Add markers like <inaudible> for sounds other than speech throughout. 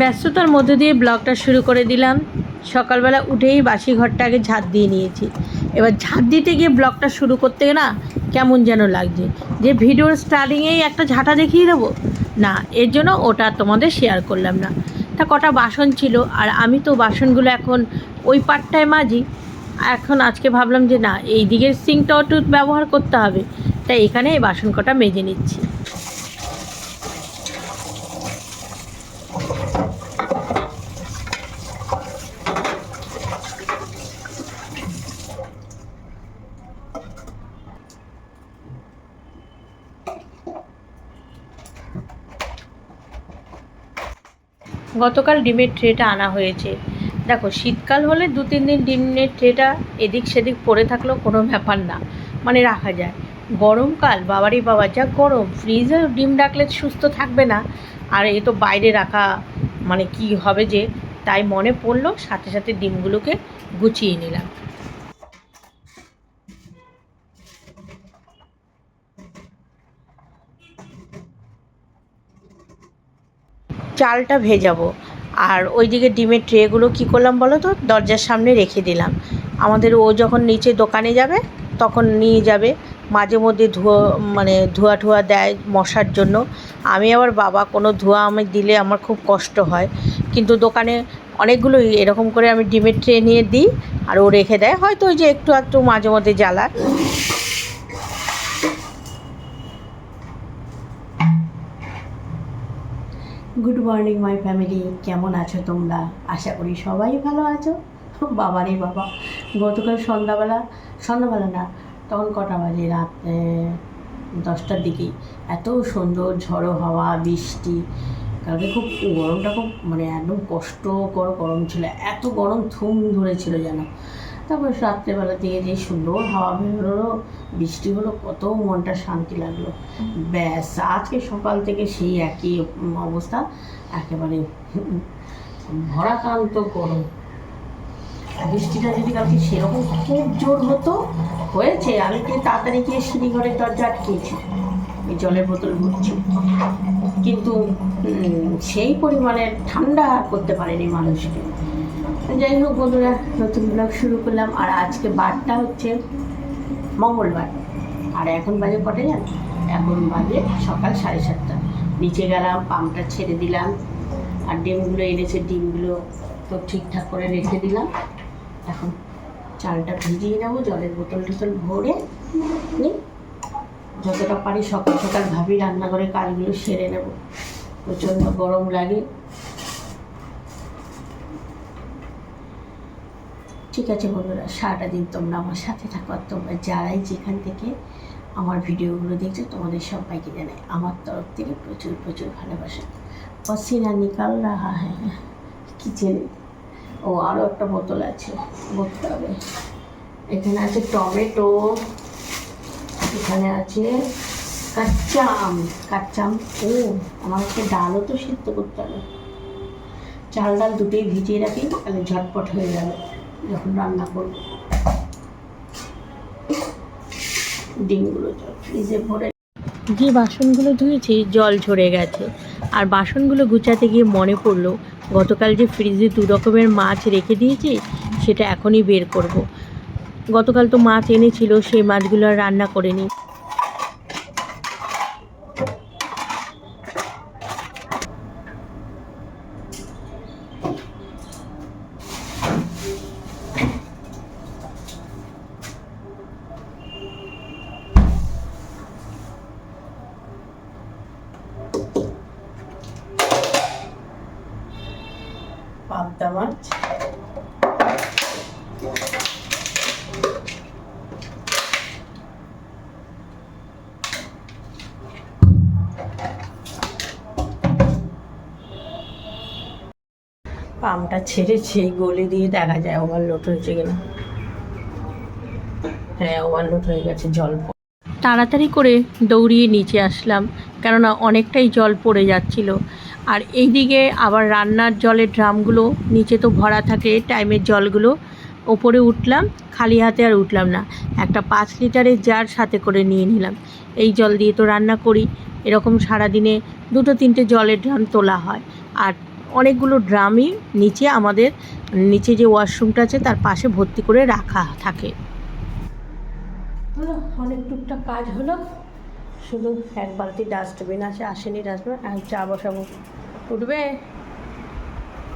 ব্যস্ততার মধ্যে দিয়ে ব্লগটা শুরু করে দিলাম। সকালবেলা উঠেই বাসি ঘরটাকে ঝাঁট দিয়ে নিয়েছি। এবার ঝাঁট দিতে গিয়ে ব্লগটা শুরু করতে না কেমন যেন লাগছে। যে ভিডিওর স্টার্টিংয়েই একটা ঝাঁটা দেখিয়ে দেবো? না, এর জন্য ওটা তোমাদের শেয়ার করলাম না। তা কটা বাসন ছিল আর আমি তো বাসনগুলো এখন ওই পাটটায় মাজি। এখন আজকে ভাবলাম যে না, এই দিকের সিঙ্কটাও একটু ব্যবহার করতে হবে। তাই এখানে এই বাসন কটা মেজে নিচ্ছি। গতকাল ডিমের ট্রেটা আনা হয়েছে। দেখো, শীতকাল হলে দু, তিন দিন ডিমের ট্রেটা এদিক সেদিক পড়ে থাকলেও কোনো ব্যাপার না। মানে রাখা যায়। গরমকাল বাবারই বাবা, যা গরম। ফ্রিজে ডিম ডাকলে সুস্থ থাকবে না। আর এ তো বাইরে রাখা মানে কি হবে যে, তাই মনে পড়ল, সাথে সাথে ডিমগুলোকে গুছিয়ে নিলাম। চালটা ভেজাবো। আর ওইদিকে ডিমের ট্রেগুলো কী করলাম বলো তো? দরজার সামনে রেখে দিলাম। আমাদের ও যখন নিচে দোকানে যাবে, তখন নিয়ে যাবে। মাঝে মধ্যে ধোয়া মানে ধোয়া ঠোয়া দেয় মশার জন্য। আমি আবার, বাবা, কোনো ধোয়া আমি দিলে আমার খুব কষ্ট হয়। কিন্তু দোকানে অনেকগুলো এরকম করে আমি ডিমের ট্রে নিয়ে দিই, আর ও রেখে দেয়। হয়তো ওই যে একটু একটু মাঝে মধ্যে জ্বালায়। গুড মর্নিং মাই ফ্যামিলি কেমন আছো তোমরা? আশা করি সবাই ভালো আছো। বাবারে বাবা, গতকাল সন্ধ্যাবেলা সন্ধ্যাবেলা না, তখন কটা বাজে? রাত দশটার দিকেই এত সুন্দর ঝড়ো হাওয়া, বৃষ্টি। কালকে খুব গরমটা খুব মানে একদম কষ্টকর গরম ছিল। এত গরম থুম ধরেছিল যেন। তারপর রাত্রেবেলা দিয়ে যে সুন্দর হাওয়া বেরোলো বৃষ্টি হলো, কত মনটা শান্তি লাগল। ব্যাস, আজকে সকাল থেকে সেই একই অবস্থা, একেবারে ভরাকান্ত গরম। বৃষ্টিটা যদি কালকে সেরকম খুব জোর হতো, হয়েছে। আমি কি তাড়াতাড়ি গিয়ে সিঁড়িঘরের দরজা আটকেছি, এই জলের বোতল ভরছি। কিন্তু সেই পরিমাণে ঠান্ডা করতে পারেনি মানুষকে। যাই হোক বন্ধুরা, নতুন ব্লগ শুরু করলাম। আর আজকে বারটা হচ্ছে মঙ্গলবার। আর এখন বাজে কটে যান এখন বাজে সকাল সাড়ে সাতটা। নিচে গেলাম পাম্পটা ছেড়ে দিলাম, আর ডিমগুলো এনেছে, ডিমগুলো তো ঠিকঠাক করে রেখে দিলাম। এখন চালটা ভিজিয়ে নেব, জলের বোতল টোতল ভরে নিই। যতটা পারি সকাল সকাল ভাবি রান্নাঘরে কাজগুলো সেরে নেব। প্রচণ্ড গরম লাগে। ঠিক আছে বন্ধুরা, সারাটা দিন তোমরা আমার সাথে থাকো আর তোমরা যারাই যেখান থেকে আমার ভিডিওগুলো দেখছ, তোমাদের সবাইকে জানাই আমার তরফ থেকে প্রচুর প্রচুর ভালোবাসা। পসিনা নিকাল রাহা হ্যাঁ কিচেনে। ও আরও একটা বোতল আছে, বলতে হবে। এখানে আছে টমেটো, এখানে আছে কাচ্চা আম কাচ্চা আম। ও, আমার একটা ডালও তো সিদ্ধ করতে হবে। চাল ডাল দুটোই ভিজিয়ে রাখি, তাহলে ঝটপট হয়ে যাবে যখন রান্না করব। ডিমগুলো ফ্রিজে ভরে যে বাসনগুলো ধুয়েছি, জল ঝরে গেছে। আর বাসনগুলো গুছাতে গিয়ে মনে পড়ল, গতকাল যে ফ্রিজে দু রকমের মাছ রেখে দিয়েছি, সেটা এখনই বের করব। গতকাল তো মাছ এনেছিল, সেই মাছগুলো আর রান্না করে পাবদা পামটা ছেড়েছে গলে দিয়ে দেখা যায় ওভারলোড হয়েছে কিনা। হ্যাঁ ওভারলোড হয়ে গেছে জল তাড়াতাড়ি করে দৌড়িয়ে নিচে আসলাম, কেননা অনেকটাই জল পড়ে যাচ্ছিল। আর এইদিকে আবার রান্নার জলের ড্রামগুলো নিচে তো ভরা থাকে, টাইমের জলগুলো। ওপরে উঠলাম, খালি হাতে আর উঠলাম না। একটা পাঁচ লিটারের জার সাথে করে নিয়ে নিলাম। এই জল দিয়ে তো রান্না করি। এরকম সারাদিনে দুটো তিনটে জলের ড্রাম তোলা হয়। আর অনেকগুলো ড্রামই নিচে আমাদের, নিচে যে ওয়াশরুমটা আছে তার পাশে ভর্তি করে রাখা থাকে। অনেক টুকটাক কাজ হলো। শুধু এক বালতি ডাস্টবিন আছে, আসেনি ডাস্টবিন, আর চা বসাবো। উঠবে?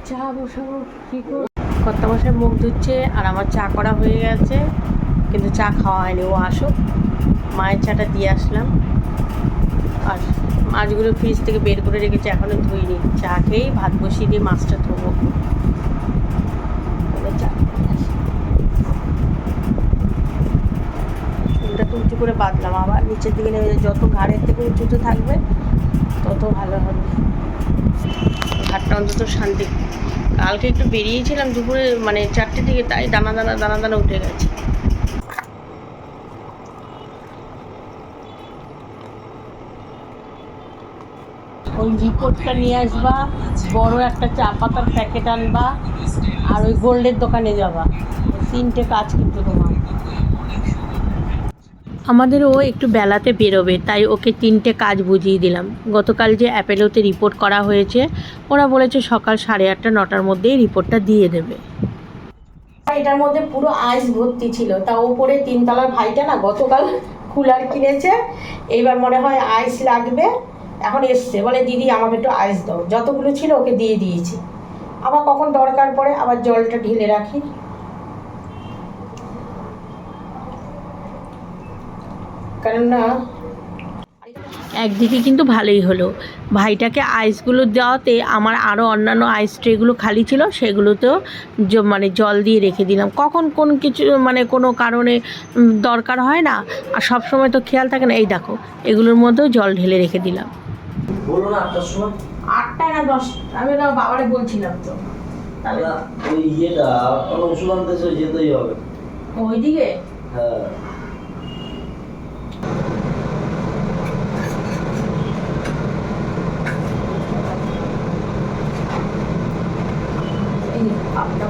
চা বসাবো, কী করব? কর্তা মশাই মুখ ধুচ্ছে, আর আমার চা করা হয়ে গেছে, কিন্তু চা খাওয়া হয়নি, ও আসুক। মায়ের চাটা দিয়ে আসলাম। আর মাছগুলো ফ্রিজ থেকে বের করে রেখেছি এখনও ধুইনি। চা খেয়েই ভাত বসিয়ে দিয়ে মাছটা ধোবো এবার চা খেয়ে আসি। চুলটা তো উঁচু করে বাঁধলাম। আবার নিচের দিকে নেমে যত ঘাড়ের থেকে উঁচুতে থাকবে তত ভালো হবে। ঘাটটা অন্তত শান্তি। কালকে একটু বেরিয়েছিলাম দুপুরে মানে চারটে দিকে তাই দানা দানা দানা দানা উঠে গেছে। ওই রিপোর্টটা নিয়ে আসবা বড় একটা চা পাতার প্যাকেট আনবা আর ওই গোল্ডের দোকানে যাবা। তিনটে কাজ কিন্তু তোমার আমাদেরও একটু বেলাতে বেরোবে, তাই ওকে তিনটে কাজ বুঝিয়ে দিলাম। গতকাল যে অ্যাপেলোতে রিপোর্ট করা হয়েছে, ওরা বলেছে সকাল সাড়ে আটটা, নটার মধ্যেই রিপোর্টটা দিয়ে দেবে। এটার মধ্যে পুরো আইস ভর্তি ছিল। তা ওপরে তিনতলার ভাইটা না, গতকাল কুলার কিনেছে, এইবার মনে হয় আইস লাগবে, এখন এসছে। বলে, দিদি, আমাকে একটু আইস দাও। যতগুলো ছিল ওকে দিয়ে দিয়েছি। আবার কখন দরকার পড়ে, আবার জলটা ঢেলে রাখি। কেননা একদিকে কিন্তু ভালোই হলো। ভাইটাকে আইসগুলো দেওয়াতে আমার আরও অন্যান্য আইস ট্রেগুলো খালি ছিল সেগুলোতেও মানে জল দিয়ে রেখে দিলাম। কখন কোন কিছু মানে কোনো কারণে দরকার হয় না আর সব সময় তো খেয়াল থাকে না এই দেখো এগুলোর মধ্যেও জল ঢেলে রেখে দিলাম। বলো না দশ আমি না বাবারে বলছিলাম তো। ওই ইয়েটা ওষুধ আনতে যেতেই হবে। ওইদিকে? হ্যাঁ এই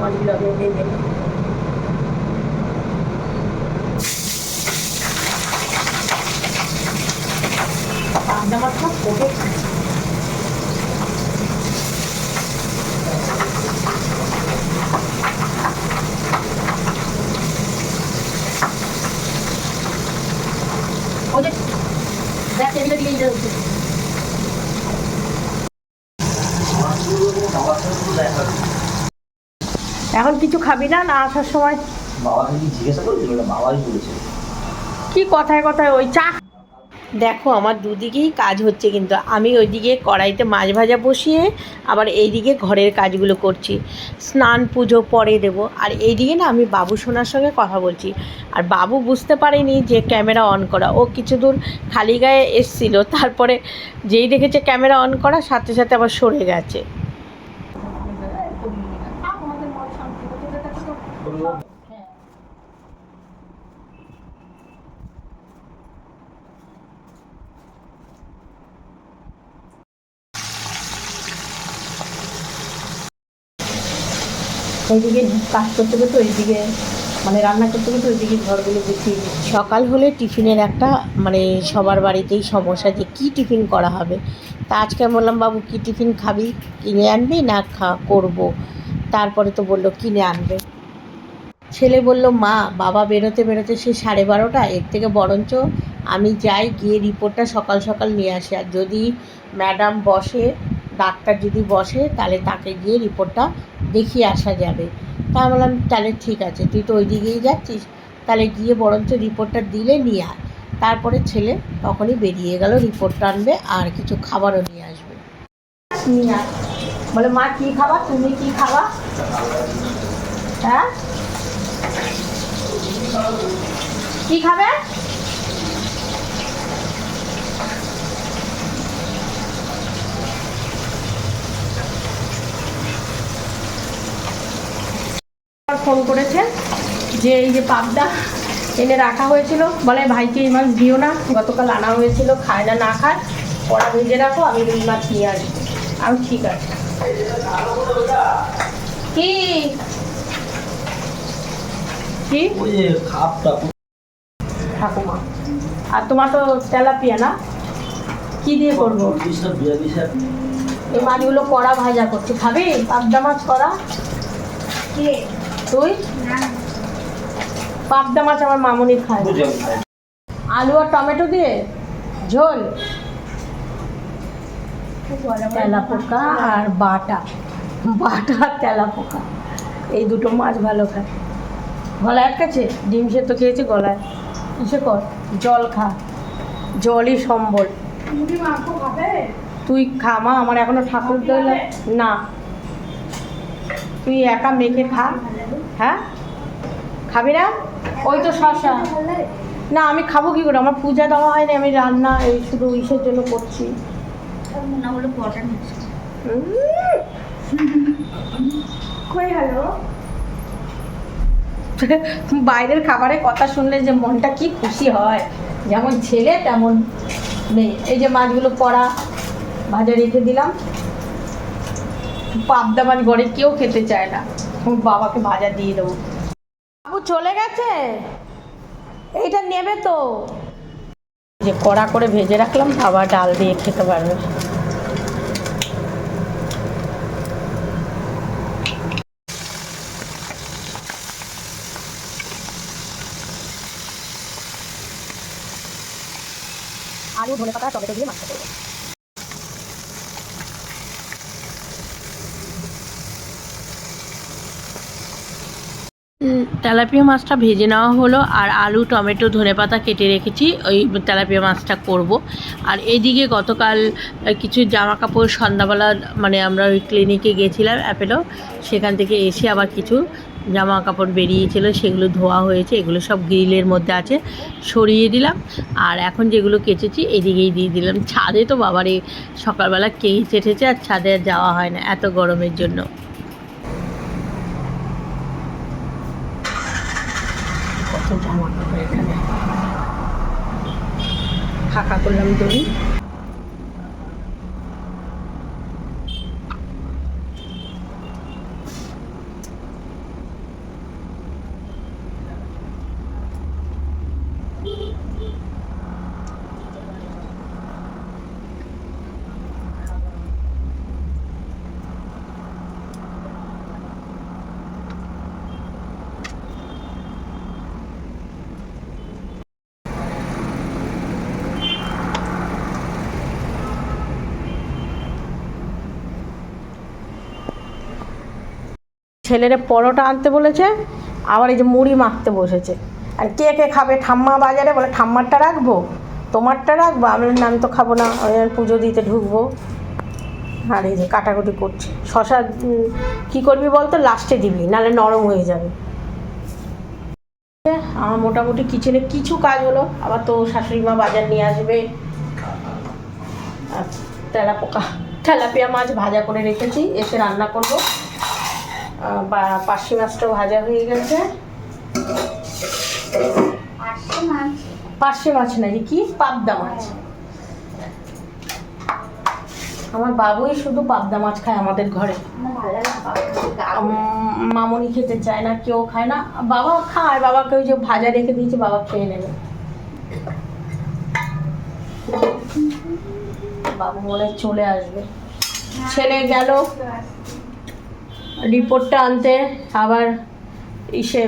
আপনার মাছগুলো আমি দিয়ে দেবো পাবদা মাছটা কোটে ওদের দেখ এগুলো দিয়ে যাচ্ছে বাবার সাথে শুধু দেখা করি। এখন কিছু খাবি না না আসার সময়? বাবাকে কি জিজ্ঞাসা করেছিল? না বাবাই বলেছে। কি কথায় কথায় ওই চা? দেখো আমার দুদিকেই কাজ হচ্ছে কিন্তু। আমি ওইদিকে কড়াইতে মাছ ভাজা বসিয়ে আবার এইদিকে ঘরের কাজগুলো করছি। স্নান পুজো পরে দেব। আর এইদিকে না আমি বাবু সোনার সঙ্গে কথা বলছি। আর বাবু বুঝতে পারেনি যে ক্যামেরা অন করা। ও কিছু দূর খালি গায়ে এসছিল। তারপরে যেই দেখেছে ক্যামেরা অন করা সাথে সাথে আবার সরে গেছে। ওইদিকে কাজ করতে করতে ওইদিকে মানে রান্না করতে করতে ওইদিকে ঘরগুলো গুছিয়ে। সকাল হলে টিফিনের একটা মানে সবার বাড়িতেই সমস্যা যে কী টিফিন করা হবে। তা আজকে বললাম, বাবু, কী টিফিন খাবি? কিনে আনবি না খা, করব? তারপরে তো বলল, কিনে আনবে? ছেলে বলল, মা, বাবা বেরোতে বেরোতে সে সাড়ে বারোটা, এর থেকে বরঞ্চ আমি যাই গিয়ে রিপোর্টটা সকাল সকাল নিয়ে আসি। আর যদি ম্যাডাম বসে ডাক্তার যদি বসে, তাহলে তাকে গিয়ে রিপোর্টটা দেখিয়ে আসা যাবে। তা বললাম, তাহলে ঠিক আছে, তুই তো ওই দিকেই যাচ্ছিস। তাহলে গিয়ে বরঞ্চ রিপোর্টটা দিলে নিয়ে আয়। তারপরে ছেলে তখনই বেরিয়ে গেল রিপোর্টটা আনবে, আর কিছু খাবারও নিয়ে আসবে। নিয়ে বলে, মা, কী খাবা? তুমি কী খাবা? হ্যাঁ? কি খাবে? ফোন করেছে যে এই যে পাবদা এনে রাখা হয়েছিল। বলে ভাইকে এই মাছ দিও না গতকাল আনা হয়েছিল খায় না না খায় ওরা ভেজে রাখো আমি রুই মাছ নিয়ে আসব। আমি ঠিক আছে। কি? কি? ঠাকুমা। আর তোমার তো তেলাপিয়া না? কি দিয়ে করব? এই মাছগুলো কড়া ভাজা করছি। খাবি? পাবদা মাছ করা কে? তুই পাবদা মাছ আমার মামুনি খায়। আলু আর টমেটো দিয়ে ঝোল? তেলা পোকা আর বাটা। বাটা আর তেলা পোকা এই দুটো মাছ ভালো খায়। গলায় আটকাছে ডিম সেদ্ধ খেয়েছে গলায়। কিসে কর জল খা। জলই সম্বল। তুই খা মা আমার এখনও ঠাকুর না। তুই একা মেখে খা। হ্যাঁ খাবি না? ওই তো শশা। না আমি খাব কি করে? আমার পূজা দেওয়া হয়নি আমি রান্না এই শুধু ইসের জন্য করছি। বাইরের খাবারের কথা শুনলে যে মনটা কি খুশি হয়। যেমন ছেলে তেমন মেয়ে। এই যে মাছগুলো পড়া ভাজা রেখে দিলাম। পাবদা মাছ ঘরে কেউ খেতে চায় না। ওর বাবাকে ভাজা দিয়ে দেবো। বাবু চলে গেছে? এইটা নেবে তো। যে কড়া করে ভেজে রাখলাম বাবা ডাল দিয়ে খেতে পারবে। আলু ধনে পাতা টমেটো দিয়ে মাছটা করব। তেলাপিয়া মাছটা ভেজে নেওয়া হলো আর আলু, টমেটো, ধনেপাতা কেটে রেখেছি। ওই তেলাপিয়া মাছটা করব। আর এদিকে গতকাল কিছু জামা কাপড় সন্ধ্যাবেলা মানে আমরা ওই ক্লিনিকে গেছিলাম, অ্যাপেলো। সেখান থেকে এসে আবার কিছু জামা কাপড় বেরিয়েছিল, সেগুলো ধোয়া হয়েছে, এগুলো সব গ্রিলের মধ্যে আছে, সরিয়ে দিলাম। আর এখন যেগুলো কেচেছি, এদিকেই দিয়ে দিলাম। ছাদে তো বাবারে, সকালবেলা কেই চেটেছে আর ছাদে যাওয়া হয় না, এত গরমের জন্য কত জামা কাপড় এখানে ফাঁকা করলাম দড়ি ছেলেরে পরোটা আনতে বলেছে, আবার এই যে মুড়ি মাখতে বসেছে। আর কে কে খাবে? ঠাম্মা বাজারে বলে, ঠাম্মারটা রাখব? তোমারটা রাখব? আমি নাম তো খাব না। আমি পুজো দিতে ঢুকবো। আর এই যে কাটাকুটি করছে। শশা কি করবি বলতো? লাস্টে দিবি, নাহলে নরম হয়ে যাবে। আমার মোটামুটি কিচেনে কিছু কাজ হলো। আবার তো শাশুড়ি মা বাজার নিয়ে আসবে। তেলা পোকা তেলাপিয়া মাছ ভাজা করে রেখেছি। এসে রান্না করব। পার্শে মাছটাও ভাজা হয়ে গেছে। পার্শে মাছ? নাকি? কি? পাবদা মাছ। আমার বাবুই শুধু পাবদা মাছ খায় আমাদের ঘরে। মামনি খেতে চায় না কেউ খায় না। বাবা খায় বাবাকে ওই যে ভাজা রেখে দিয়েছে বাবা খেয়ে নেবে। বাবু মনে চলে আসবে। ছেলে গেল। রিপোর্টটা আনতে, আবার ইসে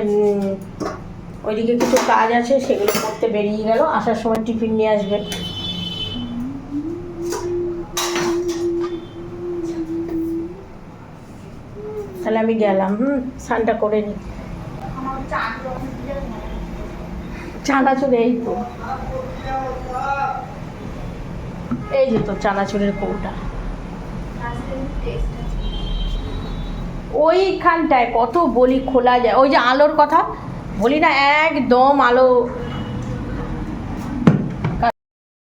ওইদিকে কিছু কাজ আছে, সেগুলো করতে বেরিয়ে গেল। আসার সময় টিফিন নিয়ে আসবে। তাহলে আমি গেলাম, হুম, স্নানটা করে নিই চানাচুর এই তো। এই যে তো, চানাচুরের কৌটা। ওইখানটায় কত বলি খোলা যায়। ওই যে আলোর কথা, বলি না, একদম আলো।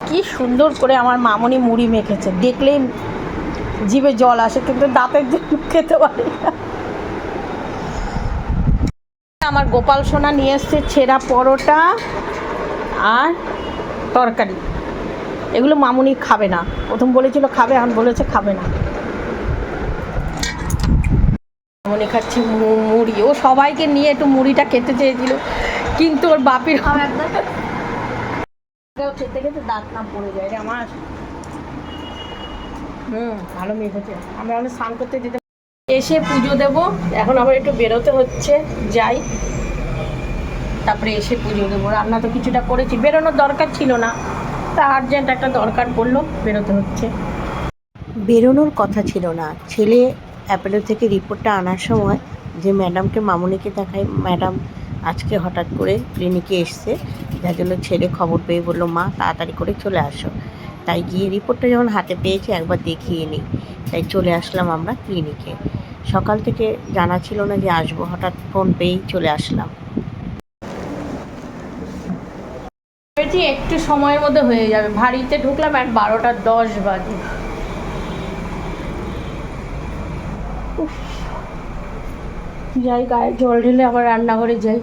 কি সুন্দর করে আমার মামনি মুড়ি মেখেছে। দেখলেই জিভে জল আসে, কিন্তু দাঁতের জন্য খেতে পারি আমার গোপাল সোনা নিয়ে এসছে ছেঁড়া পরোটা আর তরকারি। এগুলো মামুনি খাবে না। প্রথম বলেছিল খাবে, এখন বলেছে খাবে না। মনে খাচ্ছে মু- মুড়ি। ও সবাইকে নিয়ে একটু মুড়িটা খেতে চেয়েছিল কিন্তু ওর বাপির খেতে খেতে দাঁত না পড়ে যায় রে আমার। হুম ভালো মেঘ হচ্ছে আমরা এখন স্নান করতে যেতে এসে পুজো দেব। এখন আবার একটু বেরোতে হচ্ছে যাই। তারপরে এসে পুজো দেবো। রান্না তো কিছুটা করেছি। বেরোনোর দরকার ছিল না। তা আর্জেন্ট একটা দরকার পড়ল বেরোতে হচ্ছে। বেরোনোর কথা ছিল না। ছেলে অ্যাপেলো থেকে রিপোর্টটা আনার সময় যে ম্যাডামকে মামুনিকে দেখায় ম্যাডাম আজকে হঠাৎ করে ক্লিনিকে এসছে, যার জন্য ছেলে খবর পেয়ে বলল, মা, তাড়াতাড়ি করে চলে আসো। তাই গিয়ে রিপোর্টটা যখন হাতে পেয়েছি, একবার দেখিয়ে নিই। তাই চলে আসলাম আমরা ক্লিনিকে সকাল থেকে জানা ছিল না যে আসব, হঠাৎ ফোন পেয়েই চলে আসলাম। একটু সময়ের মধ্যে হয়ে যাবে ভারীতে ঢুকলাম এক বারোটা দশ বাজে। যাই গায়ে জল ঢেলে আবার রান্নাঘরে যাই।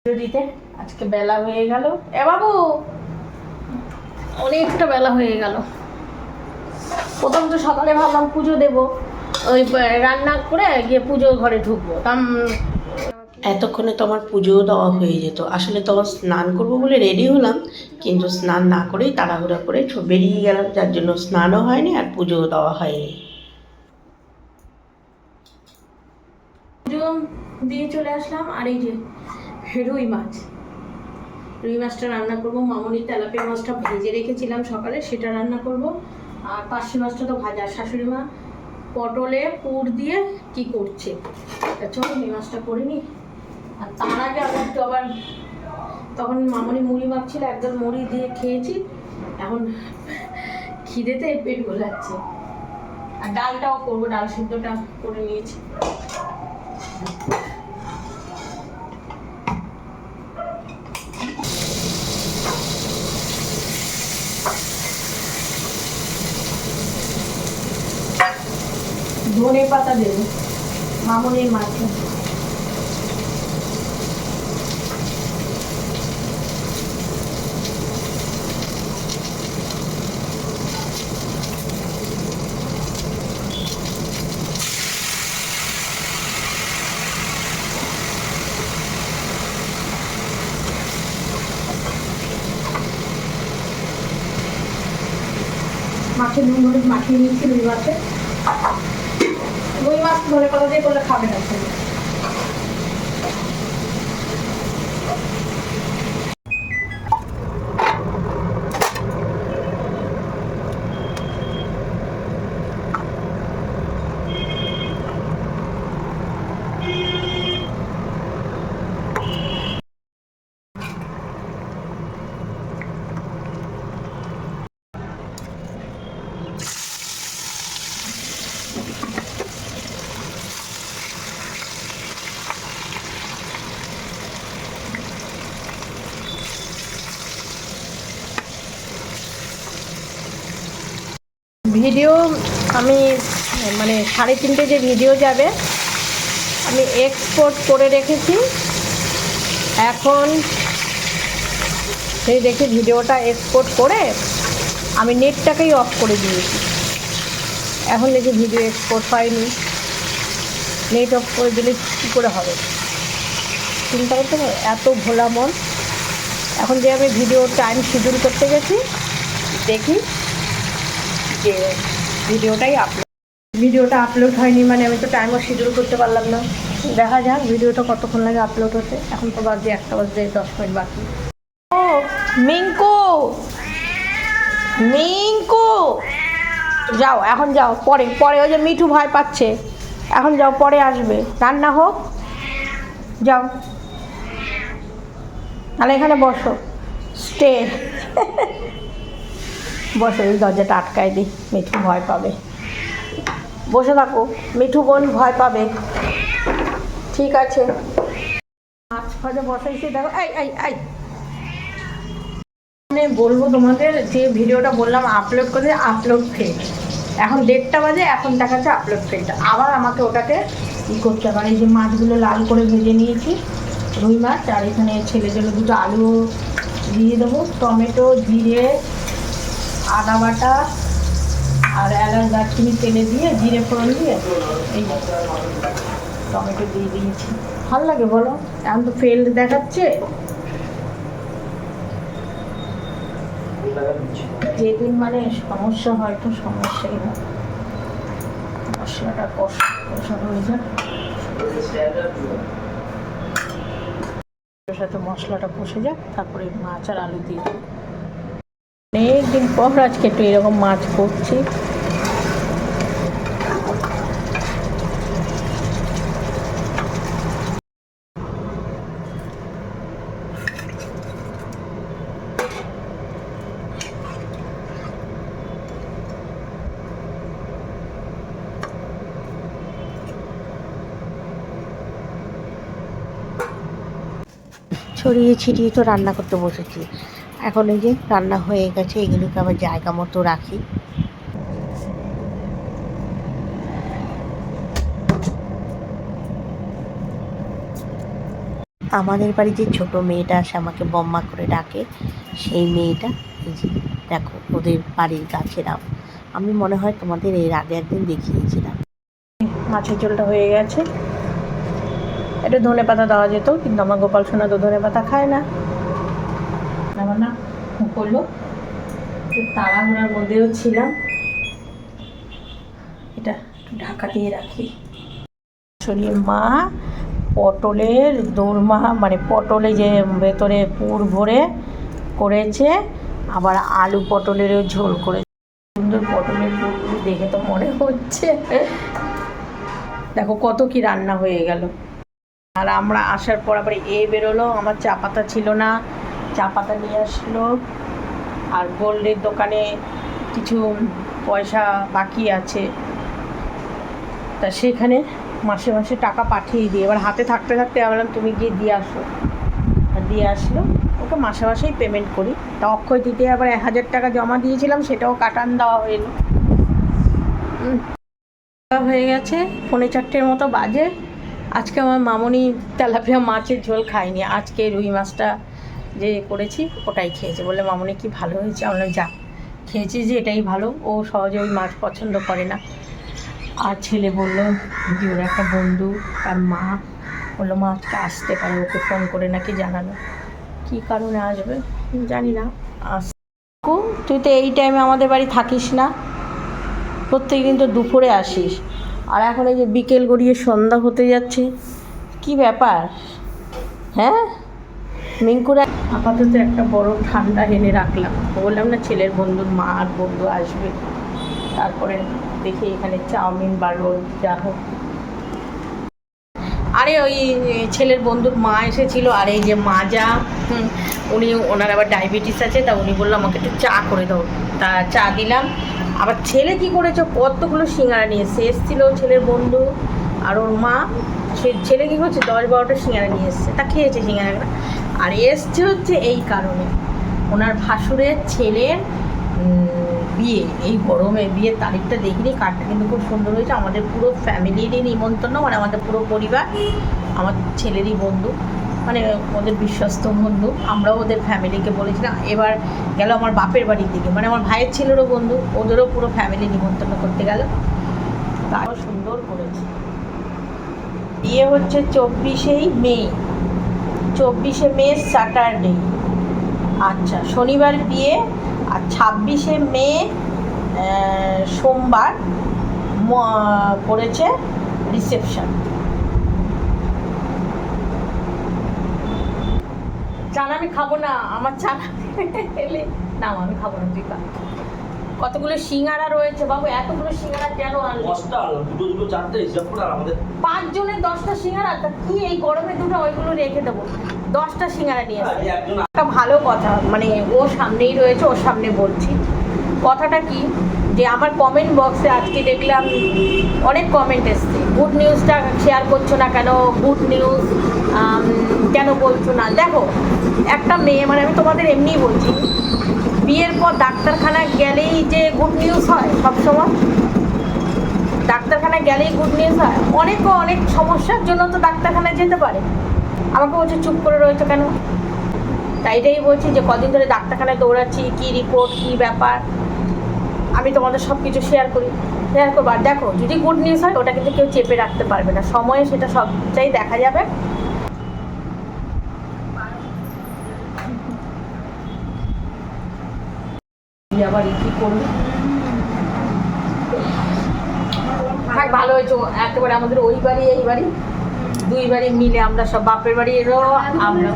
পুজো দিতে আজকে বেলা হয়ে গেল। এ বাবু অনেকটা বেলা হয়ে গেল। প্রথম তো সকালে ভাবলাম পুজো দেব। ওই রান্না করে গিয়ে পুজো ঘরে ঢুকবো। তাম এতক্ষণে তো আমার পুজোও দেওয়া হয়ে যেত। আসলে তখন স্নান করব বলে রেডি হলাম কিন্তু স্নান না করেই তাড়াহুড়া করে বেরিয়ে গেলাম। যার জন্য স্নানও হয়নি আর পুজোও দেওয়া হয়নি। দিয়ে চলে আসলাম, আর এই যে রুই মাছ। রুই মাছটা রান্না করব। মামুনি তেলাপিয়া মাছটা ভেজে রেখেছিলাম সকালে, সেটা রান্না করব। আর পার্শে মাছটা তো ভাজা। শাশুড়ি মা পটলে পুর দিয়ে কি করছে? চলো এই মাছটা করে নি আর তার আগে আমি একটু আবার তখন মামুনি মুড়ি মাখছিল একদম মুড়ি দিয়ে খেয়েছি। এখন খিদেতে পেট গোলাচ্ছে। আর ডালটাও করব, ডাল সিদ্ধটা করে নিয়েছি। ধনে পাতা দেবো মামনের মাছে। মাখিয়ে নিচ্ছি রুই রুই মাছ ধরে পাতা দিয়ে করলে খাবে না। ভিডিও আমি মানে সাড়ে তিনটে যে ভিডিও যাবে, আমি এক্সপোর্ট করে রেখেছি। এখন সেই দেখি ভিডিওটা এক্সপোর্ট করে আমি নেটটাকেই অফ করে দিয়েছি। এখন দেখি ভিডিও এক্সপোর্ট হয়নি। নেট অফ করে দিলে কী করে হবে? চিন্তা করতে এত ভোলা মন। এখন যে আমি ভিডিও টাইম শিডিউল করতে গেছি, দেখি। যে ভিডিওটাই আপলোড ভিডিওটা আপলোড হয়নি মানে আমি তো টাইমও শিডিউল করতে পারলাম না। দেখা যাক ভিডিওটা কতক্ষণ লাগে আপলোড হতে। এখন তো বাজে একটা বাজে দশ মিনিট বাকি। ও, মিঙ্কু! মিঙ্কু! যাও, এখন যাও, পরে পরে ওই যে মিঠু ভয় পাচ্ছে। এখন যাও, পরে আসবে। রান্না হোক। যাও। তাহলে এখানে বসো। স্টে। <laughs> বসে এই দরজাটা আটকায় দিই, মিঠু ভয় পাবে। বসে থাকো, মিঠু বোন ভয় পাবে। ঠিক আছে। মাছ দেখো মানে বলব তোমাদের যে ভিডিওটা বললাম আপলোড করে আপলোড ফেল এখন দেড়টা বাজে, এখন দেখাচ্ছে আপলোড ফেলটা আবার আমাকে ওটাকে ই করতে হবে। আর এই যে মাছগুলো লাল করে ভেজে নিয়েছি, রুই মাছ, আর এখানে ছেলের জন্য দুটো আলু দিয়ে দেবো, টমেটো, জিরে আদা বাটা আর এলাচ দারচিনি তেলে দিয়ে জিরে ফোড়ন দিয়ে এই টমেটো দিয়ে দিয়েছি। ভালো লাগে বলো? এখন তো ফেল দেখাচ্ছে। যেদিন মানে সমস্যা হয় তো সমস্যাই হয়। মশলাটা কষা হয়ে যায় সাথে মশলাটা কষে যাক, তারপরে মাছ আর আলু দিয়ে দেবো। অনেকদিন পর আজকে একটু এরকম মাছ করছি। ছড়িয়ে ছিটিয়ে তো রান্না করতে বসেছি। এখন এই যে রান্না হয়ে গেছে, এগুলোকে আবার জায়গা মতো রাখি। আমাদের বাড়ি যে ছোট মেয়েটা আসে, আমাকে বম্মা করে ডাকে, সেই মেয়েটা, এই যে দেখো ওদের বাড়ির গাছের আম। আমি মনে হয় তোমাদের এর আগে একদিন দেখিয়েছিলাম। মাছের ঝোলটা হয়ে গেছে। এটা ধনে পাতা দেওয়া যেত, কিন্তু আমার গোপাল সোনা তো ধনে পাতা খায় না। আমার না করল তাড়াহুড়ার মধ্যেও ছিলাম। এটা ঢাকা দিয়ে রাখি। শরীর মা পটলের দোরমা মানে পটলে যে ভেতরে পুর ভরে করেছে, আবার আলু পটলেরও ঝোল করে সুন্দর পটলের পুরগুলো দেখে তো মনে হচ্ছে। দেখো কত কি রান্না হয়ে গেল। আর আমরা আসার পর আবার এ বেরোলো, আমার চা পাতা ছিল না। চা পাতা নিয়ে আসলো। আর গোল্ডের দোকানে কিছু পয়সা বাকি আছে। তা সেখানে মাসে মাসে টাকা পাঠিয়ে দিই এবার হাতে থাকতে থাকতে বললাম, তুমি গিয়ে দিয়ে আসো। দিয়ে আসলো। ওকে মাসে মাসেই পেমেন্ট করি। তা অক্ষয় তৃতীয় আবার এক হাজার টাকা জমা দিয়েছিলাম, সেটাও কাটান দেওয়া দেওয়া হয়ে গেছে। পৌনে চারটের মতো বাজে। আজকে আমার মামনি তেলাপিয়া মাছের ঝোল খায়নি। আজকে রুই মাছটা যে করেছি ওটাই খেয়েছে। বলে মামনি, কি ভালো হয়েছে? আমরা যা, খেয়েছি যে এটাই ভালো। ও সহজে ওই মাছ পছন্দ করে না। আর ছেলে বলল যে ওর একটা বন্ধু, তার মা। বলল, মা, আজকে আসতে পারে, ওকে ফোন করে নাকি জানালো কী কারণে আসবে? জানি না। আস তুই তো এই টাইমে আমাদের বাড়ি থাকিস না। প্রত্যেক দিন তো দুপুরে আসিস। আর এখন এই যে বিকেল গড়িয়ে সন্ধ্যা হতে যাচ্ছে, কি ব্যাপার? হ্যাঁ? মিঙ্কুরা আপাতত একটা বড় ঠান্ডা এনে রাখলাম। বললাম না, ছেলের বন্ধুর মা আর বন্ধু আসবে। তারপরে দেখি এখানে চাউমিন বা রোল, যা হোক। আরে ওই ছেলের বন্ধুর মা এসেছিল, আর এই যে মাজা উনি, ওনার আবার ডায়াবেটিস আছে, তা উনি বলল, আমাকে একটু চা করে দাও। তা চা দিলাম। আবার ছেলে কি করেছে, কতগুলো সিঙ্গারা নিয়ে এসছে। এসেছিল ছেলের বন্ধু আর ওর মা। সে, ছেলে কী করছে, দশ বারোটা সিঙ্গারা নিয়ে এসছে। তা খেয়েছে সিঙ্গারাটা আর এসছে হচ্ছে এই কারণে। ওনার ভাসুরের ছেলের বিয়ে, এই গরমে বিয়ের তারিখটা দেখিনি কার্ডটা কিন্তু খুব সুন্দর হয়েছে। আমাদের পুরো ফ্যামিলিরই নিমন্ত্রণ মানে আমাদের পুরো পরিবার, আমার ছেলেরই বন্ধু মানে ওদের বিশ্বস্ত বন্ধু, আমরাও ওদের ফ্যামিলিকে বলেছিলাম এবার গেল আমার বাপের বাড়ির দিকে মানে আমার ভাইয়ের ছেলেরও বন্ধু, ওদেরও পুরো ফ্যামিলি নিমন্ত্রণ করতে গেল। তারও সুন্দর করেছে। বিয়ে হচ্ছে চব্বিশেই মে চব্বিশে মে, স্যাটারডে। আচ্ছা শনিবার বিয়ে আর ছাব্বিশে মে সোমবার পড়েছে রিসেপশন। চানা আমি খাব না, আমার চানা এলে না, আমি খাব না, তুই কতগুলো সিঙ্গারা রয়েছে বাবু? এতগুলো সিঙ্গারা কেন আনলি? দশটা দুটো দুটো চারটে হিসাব করে আর আমাদের। পাঁচ জনের দশটা সিঙ্গারা? তা কি এই গরমে দুটো ওইগুলো রেখে দেবো? দশটা সিঙ্গারা নিয়ে এসে একটা ভালো কথা মানে ও সামনেই রয়েছে ওর সামনে বলছি। কথাটা কি? যে আমার কমেন্ট বক্সে আজকে দেখলাম অনেক কমেন্ট এসছে। গুড নিউজটা শেয়ার করছ না কেন? গুড নিউজ কেন বলছো না? দেখো একটা মেয়ে মানে আমি তোমাদের এমনিই বলছি বিয়ের পর ডাক্তারখানায় গেলেই যে গুড নিউজ হয় সবসময়। ডাক্তারখানায় গেলেই গুড নিউজ হয়। অনেক অনেক সমস্যার জন্য তো ডাক্তারখানায় যেতে পারে। আমাকে বলছে, চুপ করে রয়েছে কেন? তাই এটাই বলছি যে, কদিন ধরে ডাক্তারখানায় দৌড়াচ্ছি, কী রিপোর্ট কী ব্যাপার? আমি তোমাদের সব কিছু শেয়ার করি। শেয়ার করব। আর দেখো, যদি গুড নিউজ হয়, ওটা কিন্তু কেউ চেপে রাখতে পারবে না। সময়ে সেটা সবটাই দেখা যাবে। কি আবার ই কি করবে? থাক ভালো হয়েছে। একেবারে আমাদের ওই বাড়ি এই বাড়ি। দুই বাড়ি মিলে আমরা সব বাপের বাড়ি এরও আমরা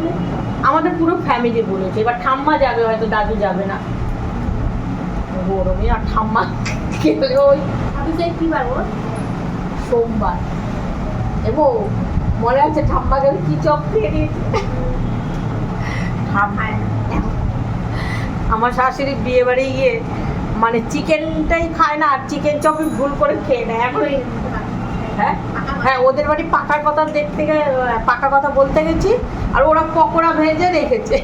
আমাদের পুরো ফ্যামিলি বলেছে। এবার ঠাম্মা যাবে হয়তো দাদু যাবে না। গরমে আর ঠাম্মা গেলে ওই কি পারব সোমবার। এবং মনে আছে ঠাম্মা গেলে কি চপ খেয়ে নিয়েছে? ঠাম্মা আমার শাশুড়ি বিয়ে বাড়ি গিয়ে মানে চিকেনটাই খায় না আর চিকেন চপই ভুল করে খেয়ে নেয়। এখন হ্যাঁ? হ্যাঁ ওদের বাড়ি পাকার কথা দেখতে গে পাকা কথা বলতে গেছি আর ওরা পকোড়া ভেজে রেখেছে।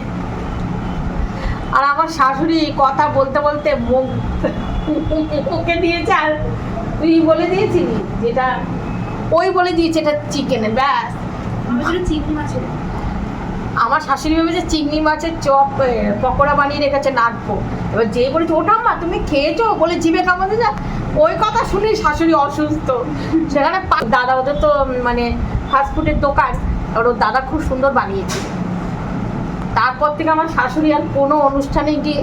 আর আমার শাশুড়ি কথা বলতে বলতে মুখ মুখে দিয়েছে আর তুই বলে দিয়েছিলি যেটা ওই বলে দিয়েছে এটা চিকেনে ব্যাস। চিংড়ি মাছের আমার শাশুড়ি ভেবেছে চিংড়ি মাছের চপ পকোড়া বানিয়ে রেখেছে নাটবো এবার যে বলেছে ওটা মা তুমি খেয়েছো? বলে জিভে কামাতে যা ওই কথা শুনেই শাশুড়ি অসুস্থ। সেখানে দাদা ওদের তো মানে ফাস্টফুডের দোকান আর ওর দাদা খুব সুন্দর বানিয়েছে। তারপর থেকে আমার শাশুড়ি আর কোনো অনুষ্ঠানে গিয়ে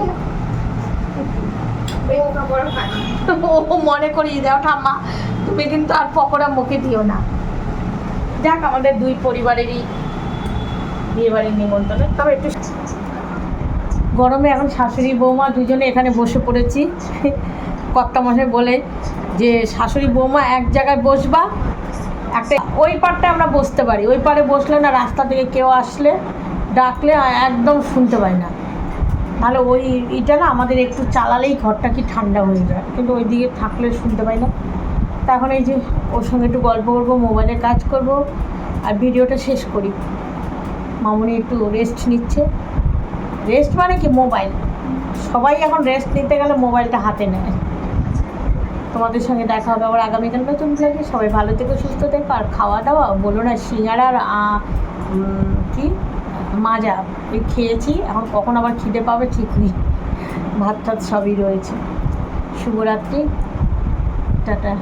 ও মনে করিয়ে দাও ঠাম্মা তুমি কিন্তু আর পকোড়া মুখে দিও না। যাক আমাদের দুই পরিবারেরই বিয়ে বাড়ির নিমন্ত্রণ। তবে একটু গরমে এখন শাশুড়ি, বৌমা দুজনে এখানে বসে পড়েছি। কর্তা মশাই বলে যে, শাশুড়ি, বৌমা এক জায়গায় বসবা, একটা ওই পারটা আমরা বসতে পারি। ওই পারে বসলে না রাস্তা থেকে কেউ আসলে ডাকলে একদম শুনতে পাই না। তাহলে ওই এটা না আমাদের একটু চালালেই ঘরটা কি ঠান্ডা হয়ে যায়। কিন্তু ওই দিকে থাকলে শুনতে পাই না। তা এখন এই যে ওর সঙ্গে একটু গল্প করব, মোবাইলে কাজ করব, আর ভিডিওটা শেষ করি। মামুনি একটু রেস্ট নিচ্ছে। রেস্ট মানে কি? মোবাইল সবাই এখন রেস্ট নিতে গেলে মোবাইলটা হাতে নেয়। তোমাদের সঙ্গে দেখা হবে আবার আগামীকাল নতুন ব্লগে সবাই ভালো থেকো সুস্থ থেকো। আর খাওয়া দাওয়া বলো না সিঙ্গারা আর আ, উম, কি? মাজা। এই খেয়েছি এখন কখন আবার খিদে পাবে ঠিক নেই। ভাত টাত সবই রয়েছে। শুভরাত্রি। টাটা।